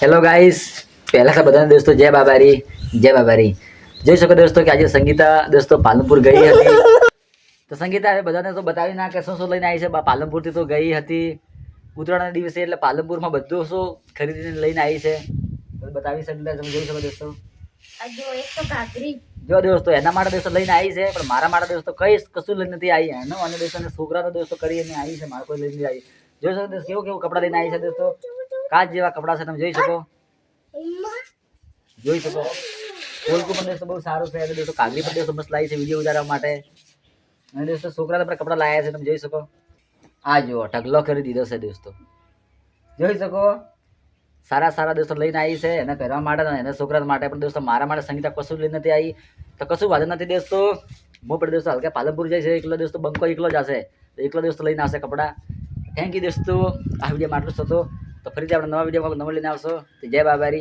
Hello guys પહેલા તો બધાને દોસ્તો જય બાબારી જય બાબારી. જોઈ શકો દોસ્તો કે આજે સંગીતા દોસ્તો પાલનપુર ગઈ હતી. તો સંગીતા હવે બધાને તો બતાવી ના કે શું શું લઈને આવી છે. પાલનપુરથી તો ગઈ હતી. ઉત્તરાયણના દિવસે એટલે પાલનપુરમાં બધું શું ખરીદીને લઈને આવી છે. બતાવી સંગીતા તમે જોઈ શકો દોસ્તો. જો દોસ્તો એના માટે દોસ્તો લઈને આવી છે પણ મારા માટે દોસ્તો કઈ કશું લઈને નથી આવી. એનો અને દોસ્તો છોકરાનો દોસ્તો કરીને આવી છે મારે કોઈ લઈને આવી. જોઈ શકો દોસ્તો કેવું કેવું કપડાં લઈને આવી છે દોસ્તો. કાચ જેવા કપડાં છે તમે જોઈ શકો? જોઈ શકો? કોલકુ પણ દોસ્તો બહુ સારું છે. દોસ્તો કાગડી પણ દોસ્તો મસ્ત લાવી છે વીડિયો ઉતારવા માટે. અને દોસ્તો છોકરાને પણ કપડાં લાવ્યા છે તમે જોઈ શકો? આ જુઓ ઢગલો કરી દીધો છે દોસ્તો. જોઈ શકો? સારા સારા દોસ્તો લઈને આવી છે એને પહેરવા માટે એના છોકરા માટે. પણ દોસ્તો મારા માટે સંગીતા કશું લઈને નથી આવી. તો કશું વાંધો નથી દોસ્તો. હું પણ દોસ્તો હલકા પાલનપુર જાય છે એકલો દોસ્તો બંકો એકલો જ હશે. તો એકલો દોસ્તો લઈને આવશે કપડાં. થેન્ક યુ દોસ્તો. આ વિડીયોમાં આટલું જ હતો. તો ફરીથી આપણે નવા વિડીયોમાં નવો લઈને આવશો. જય બાબારી.